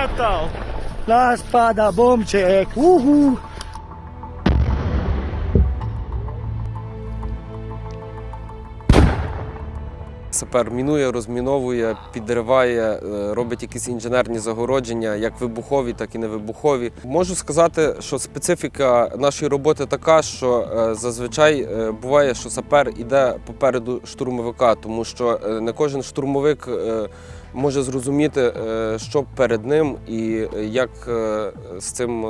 metal! La spada bombcheck. Uhу. Сапер мінує, розміновує, підриває, е, робить якісь інженерні загородження, як вибухові, так і невибухові. Можу сказати, що специфіка нашої роботи така, що е, зазвичай е, буває, що сапер іде попереду штурмовика, тому що не кожен штурмовик може зрозуміти, е, що перед ним і е, як е, з цим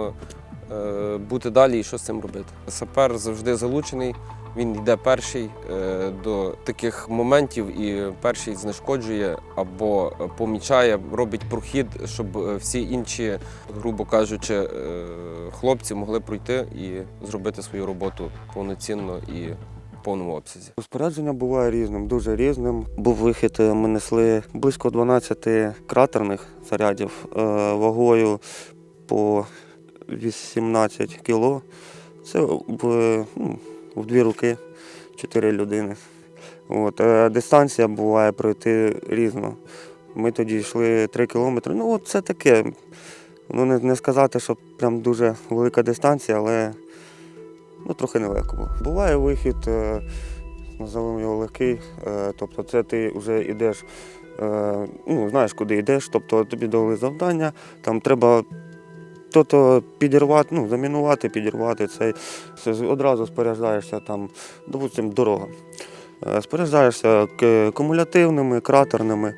бути далі і що з цим робити. Сапер завжди залучений. Він йде перший до таких моментів і перший знешкоджує або помічає, робить прохід, щоб всі інші, грубо кажучи, хлопці могли пройти і зробити свою роботу повноцінно і в повному обсязі. Спорядження буває різним, дуже різним. Був вихід, е, ми несли близько 12 кратерних зарядів е, вагою по 18 кіло. Це в, ну, в дві руки, чотири людини. От, е, дистанція буває пройти різно. Ми тоді йшли 3 кілометри. Ну, от це таке. Ну, не, не сказати, що прям дуже велика дистанція, але ну, трохи нелегко було. Буває вихід, е, називаємо його легкий, е, тобто це ти вже йдеш, е, ну, знаєш, куди йдеш, тобто тобі дали завдання, там треба то-то підірвати, ну, замінувати, підірвати цей. Це одразу споряджаєшся там, допустим, дорога. Споряджаєшся кумулятивними, кратерними,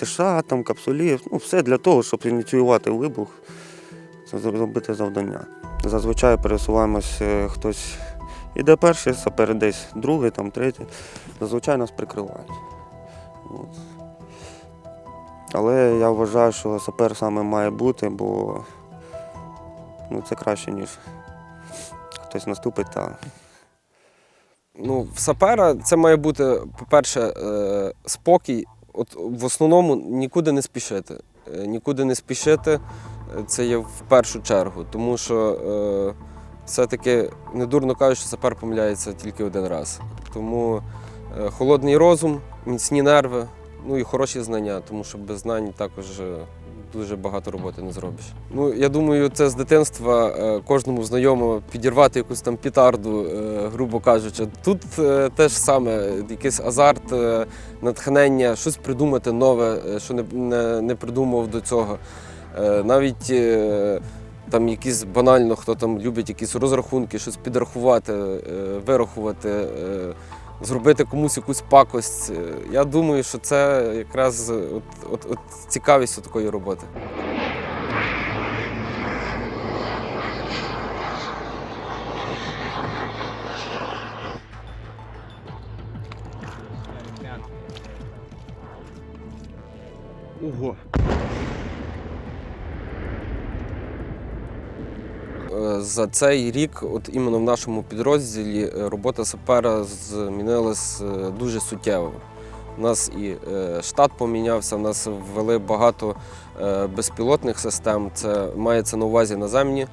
ДША, там, капсулів, ну, все для того, щоб ініціювати вибух, зробити завдання. Зазвичай пересуваємось, е, хтось іде перший, сапер десь другий, там, третій. Зазвичай нас прикривають. От. Але я вважаю, що сапер саме має бути, бо ну, це краще, ніж хтось наступить та Ну, в сапера це має бути, по-перше, е, спокій. От в основному нікуди не спішити. Е, Нікуди не спішити це є в першу чергу, тому що е, все-таки недурно кажуть, що сапер помиляється тільки один раз. Тому е, холодний розум, міцні нерви, ну і хороші знання, тому що без знань також е, дуже багато роботи не зробиш. Ну, я думаю, це з дитинства е, кожному знайомо підірвати якусь там пітарду, е, грубо кажучи. Тут е, теж саме якийсь азарт, е, натхнення, щось придумати нове, е, що не, не, не придумав до цього. Е, Навіть е, там якісь банально, хто там любить якісь розрахунки, щось підрахувати, е, вирахувати, зробити комусь якусь пакость. Я думаю, що це якраз от, от, от цікавість такої роботи. Ого! За цей рік, от іменно в нашому підрозділі, е, робота сапера змінилась е, дуже суттєво. У нас і е, штат помінявся, в нас ввели багато е, безпілотних систем. Це мається на увазі наземні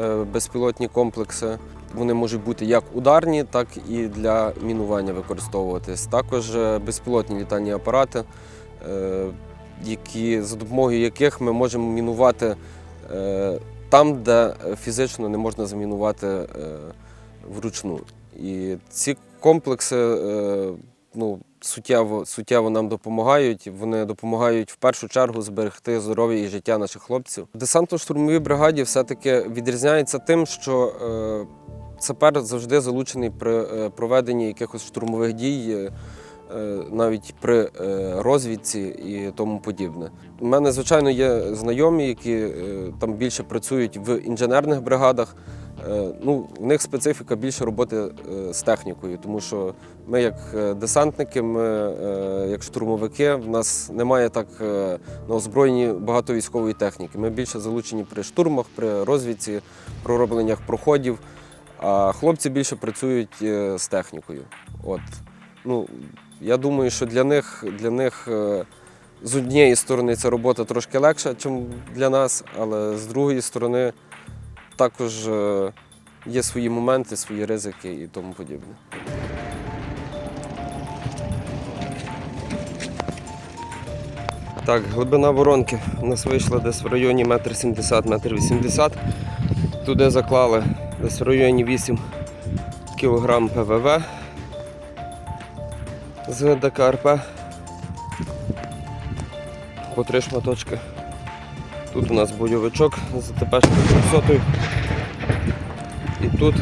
е, безпілотні комплекси. Вони можуть бути як ударні, так і для мінування використовуватись. Також е, безпілотні літальні апарати, е, які, за допомогою яких ми можемо мінувати е, там, де фізично не можна замінувати е, вручну. І ці комплекси е, ну, суттєво, суттєво нам допомагають. Вони допомагають в першу чергу зберегти здоров'я і життя наших хлопців. Десантно-штурмовій бригаді все-таки відрізняється тим, що е, сапер завжди залучений при е, проведенні якихось штурмових дій. Е, Навіть при е, розвідці і тому подібне. У мене, звичайно, є знайомі, які е, там більше працюють в інженерних бригадах. Ну, в них специфіка більше роботи з технікою, тому що ми, як десантники, ми як штурмовики, в нас немає так на озброєнні багато військової техніки. Ми більше залучені при штурмах, при розвідці, проробленнях проходів. А хлопці більше працюють з технікою. От. Ну, я думаю, що для них, для них е, з однієї сторони ця робота трошки легша, ніж для нас, але з другої сторони також е, є свої моменти, свої ризики і тому подібне. Так, глибина воронки у нас вийшла десь в районі 1,70 метр 80 Туди заклали десь в районі 8 кг ПВВ з ДКРП. По три шматочки. Тут у нас бойовичок з ТПшною 300 І тут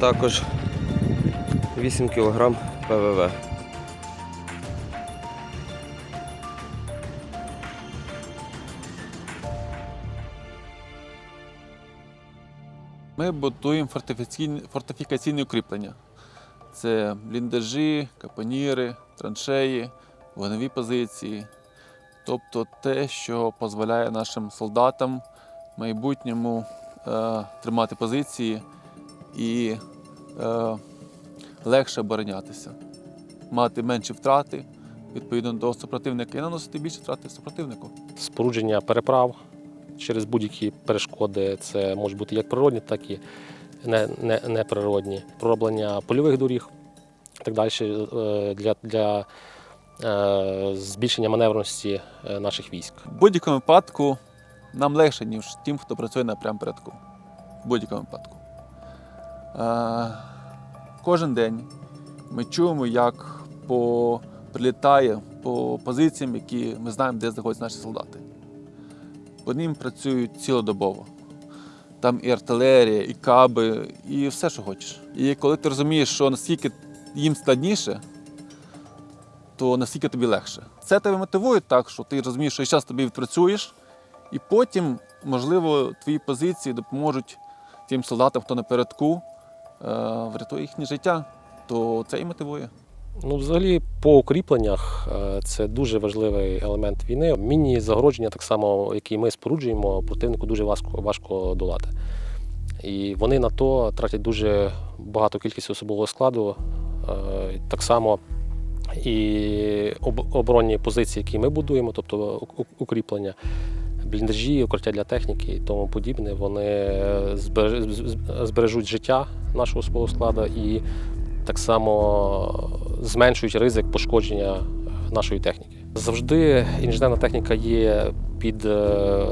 також 8 кг ПВВ. Ми будуємо фортифікаційні укріплення. Це бліндажі, капоніри, траншеї, вогневі позиції. Тобто те, що дозволяє нашим солдатам в майбутньому е, тримати позиції і е, легше оборонятися, мати менші втрати відповідно до супротивника і наносити більше втрати супротивнику. спорудження переправ через будь-які перешкоди. Це можуть бути як природні, так і неприродні. Пророблення польових доріг і так далі е, для, для е, збільшення маневреності е, наших військ. В будь-якому випадку нам легше, ніж тим, хто працює на прям передку. В будь-якому випадку. Кожен день ми чуємо, як по, прилітає по позиціям, які ми знаємо, де знаходяться наші солдати. По ним працюють цілодобово. Там і артилерія, і каби, і все, що хочеш. І коли ти розумієш, що наскільки їм складніше, то наскільки тобі легше. Це тебе мотивує так, що ти розумієш, що зараз тобі відпрацюєш, і потім, можливо, твої позиції допоможуть тим солдатам, хто напередку, е, врятує їхнє життя, то це і мотивує. Ну, взагалі, по укріпленнях е, це дуже важливий елемент війни. Мінні загородження, так само, які ми споруджуємо, противнику дуже важко, важко долати. І вони на то тратять дуже багато кількість особового складу. Е, Так само і оборонні позиції, які ми будуємо, тобто укріплення, бліндажі, укриття для техніки і тому подібне, вони збережуть життя нашого особового складу і так само зменшують ризик пошкодження нашої техніки. Завжди інженерна техніка є під е,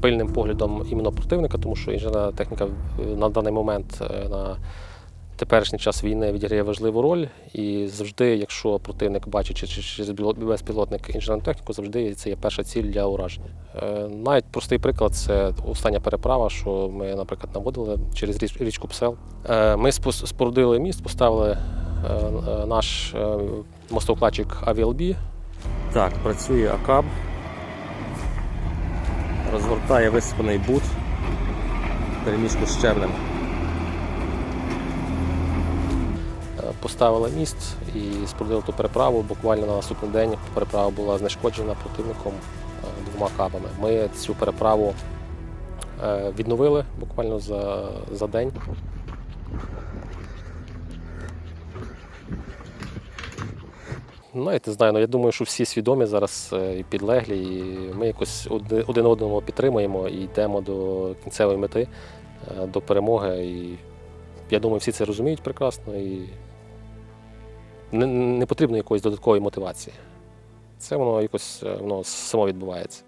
пильним поглядом іменно противника, тому що інженерна техніка е, на даний момент е, на теперішній час війни відіграє важливу роль. І завжди, якщо противник бачить чи- чи- через безпілотник інженерну техніку, завжди це є перша ціль для ураження. Е, Навіть простий приклад це остання переправа, що ми, наприклад, наводили через річ- річку Псел. Е, Ми спорудили міст, поставили е, е, наш е, мостовкладчик Авіалбі. Так, працює АКАБ. Розгортає висипаний бут. Переміжку з щебнем. Е, Поставили міст і спорудили ту переправу. Буквально на наступний день переправа була знешкоджена противником е, двома кабами. Ми цю переправу е, відновили буквально за, за день. Навіть не знаю, ну я думаю, що всі свідомі зараз е, і підлеглі, і ми якось один одного підтримуємо і йдемо до кінцевої мети, е, до перемоги. І я думаю, всі це розуміють прекрасно і не, не потрібно якоїсь додаткової мотивації. Це воно якось е, воно само відбувається.